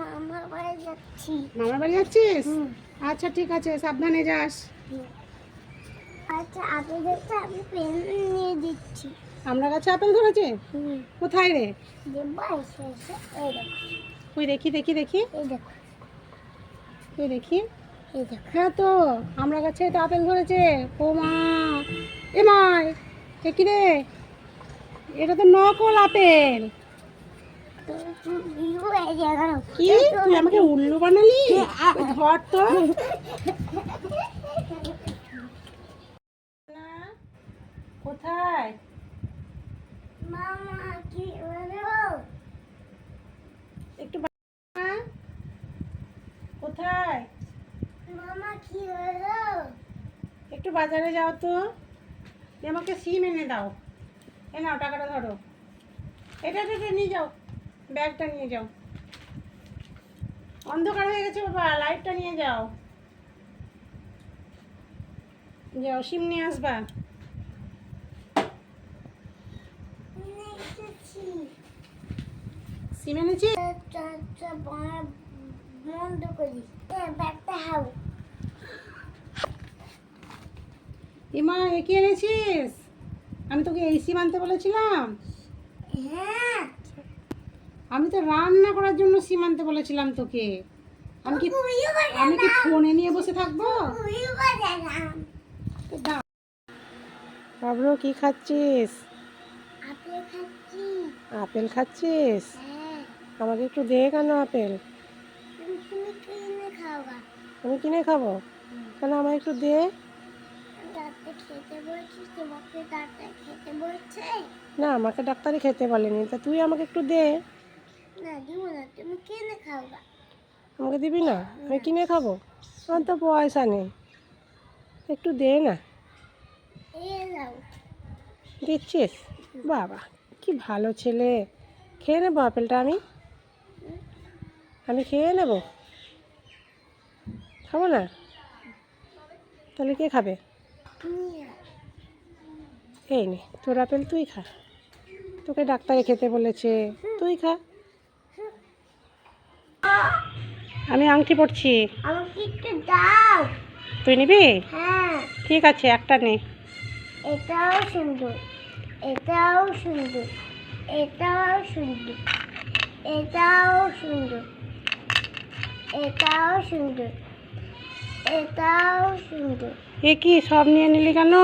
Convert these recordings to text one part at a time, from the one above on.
মামা বাড়ি যাচ্ছি। মামার বাড়ি যাচ্ছিস? আচ্ছা ঠিক আছে সাবধানে যাস। আচ্ছা আপনাদেরকে আমি পেন নিয়ে দিচ্ছি। আমরা গাছে আপেল ধরেছে? কোথায় রে? ওই দেখি দেখি দেখি। এই দেখো। ওই হ্যাঁ তো আমরা গাছে তো আপেল ধরেছে। ও মা এ এ কি রে? এটা তো নকল আপেল। কোথায়? একটু একটু বাজারে যাও তো। আমাকে সিম এনে দাও। এ নাও, টাকাটা ধরো। এটা নিয়ে যাও। ব্যাগটা নিয়ে যাও। অন্ধকার হয়ে গেছে বাবা লাইটটা নিয়ে যাও। যাও, সিম নিয়ে আসবা। সিম এনেছি বন্ধ ব্যাগটা কি এনেছিস? আমি তোকে এই সিম আনতে বলেছিলাম। হ্যাঁ। আমি তো রান্না করার জন্য সিম আনতে বলেছিলাম তোকে। আমি কি আমি কি ফোনে নিয়ে বসে থাকব? বাবরু কি খাচ্ছিস? আপেল খাচ্ছিস? আমাকে একটু দে কেন আপেল? আমি কিনে খাব। কেন আমায় একটু দে? না, আমাকে ডাক্তারই খেতে বলেনি, তা তুই আমাকে একটু দে। আমাকে দিবি না? আমি কিনে খাব? আমার তো পয়সা নেই। একটু দে না। দিচ্ছিস? বাবা কি ভালো ছেলে। খেয়ে নেব আপেলটা আমি? আমি খেয়ে নেব? খাব না? তাহলে কে খাবে? এই নে তোর আপেল তুই খা। তোকে ডাক্তারে খেতে বলেছে। তুই খা। আমি আংটি পড়ছি আমাকে একটু দাও। তুই নিবি? হ্যাঁ। ঠিক আছে একটা নে। এটাও সুন্দর। এটাও সুন্দর। এটাও সুন্দর। এটাও সুন্দর। এটাও সুন্দর। এটাও সুন্দর। এ কি সব নিয়ে নিলি কেন?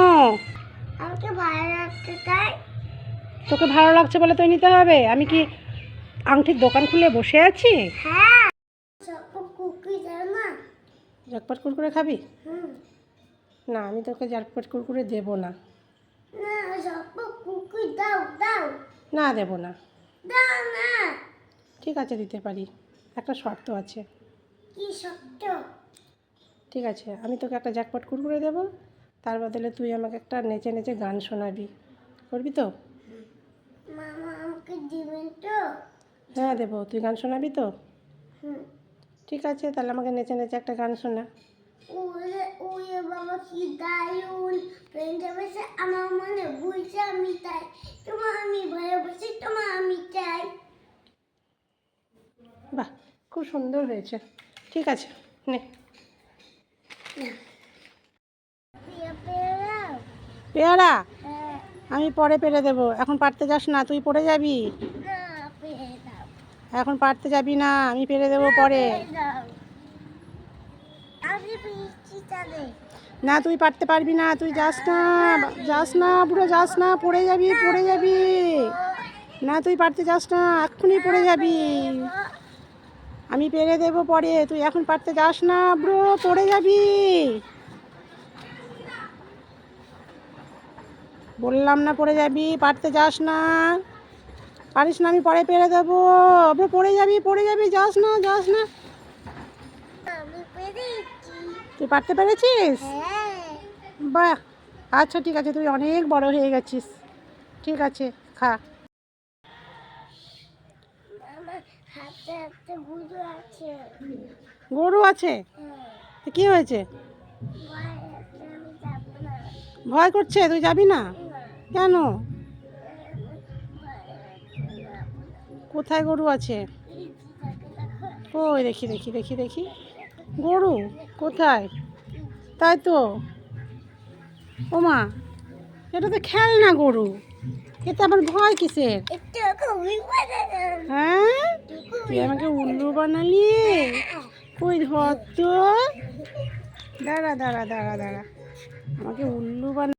আমাকে ভালো লাগতে তাই। তোকে ভালো লাগছে বলে তুই নিতে হবে? আমি কি আংটির দোকান খুলে বসে আছি? হ্যাঁ। ঝটপট কুরকুরে খাবি? না আমি তোকে ঝটপট কুরকুরে দেবো না। না সব কুকি দাও দাও। না দেবো না। দাও না। ঠিক আছে দিতে পারি। একটা শর্ত আছে। কি শব্দ ঠিক আছে আমি তোকে একটা জ্যাকপট কুরকুরে দেবো। তার বদলে তুই আমাকে একটা নেচে নেচে গান শোনাবি। করবি তো? মামা আমাকে দিবেন তো? হ্যাঁ দেবো। তুই গান শোনাবি তো? হুম। ঠিক আছে তাহলে আমাকে নেচে নেচে একটা গান শোনা। ওরে ওরে বাবা কি দারুণ। প্রেমটা বসে আমার মনে বুঝছে আমি তাই। তোমার আমি ভালোবাসি তোমার আমি চাই। বাহ খুব সুন্দর হয়েছে। ঠিক আছে নে। পেয়ারা? হ্যাঁ। আমি পরে পেরে দেবো। এখন পারতে যাস না তুই পড়ে যাবি। এখন পারতে যাবি না, আমি পেরে দেবো পরে। না, তুই পারতে পারবি না, তুই যাস না যাস না পুরো যাস না, পড়ে যাবি পড়ে যাবি। না, তুই পারতে যাস না, এক্ষুনি পড়ে যাবি। আমি পেরে দেবো পরে, তুই এখন পারতে যাস না ব্রো পড়ে যাবি। বললাম না পড়ে যাবি, পারতে যাস না। পারিস না আমি পরে পেরে দেবো। ব্রো পড়ে যাবি পড়ে যাবি যাস না যাস না। তুই পারতে পেরেছিস? হ্যাঁ। বাহ। আচ্ছা ঠিক আছে তুই অনেক বড় হয়ে গেছিস। ঠিক আছে খা। গরু আছে? হ্যাঁ। তো কি হয়েছে? ভয় করছে? তুই যাবি না। কেন? কোথায় গরু আছে? ওই দেখি দেখি দেখি দেখি। গরু কোথায়? তাই তো। ও মা, এটা তো খেলনা গরু। এতে আমার ভয় কিসের? হ্যাঁ? তুই আমাকে উল্লু বানালি? কই ধর তো। দাঁড়া দাঁড়া দাঁড়া দাঁড়া। আমাকে উল্লু বানা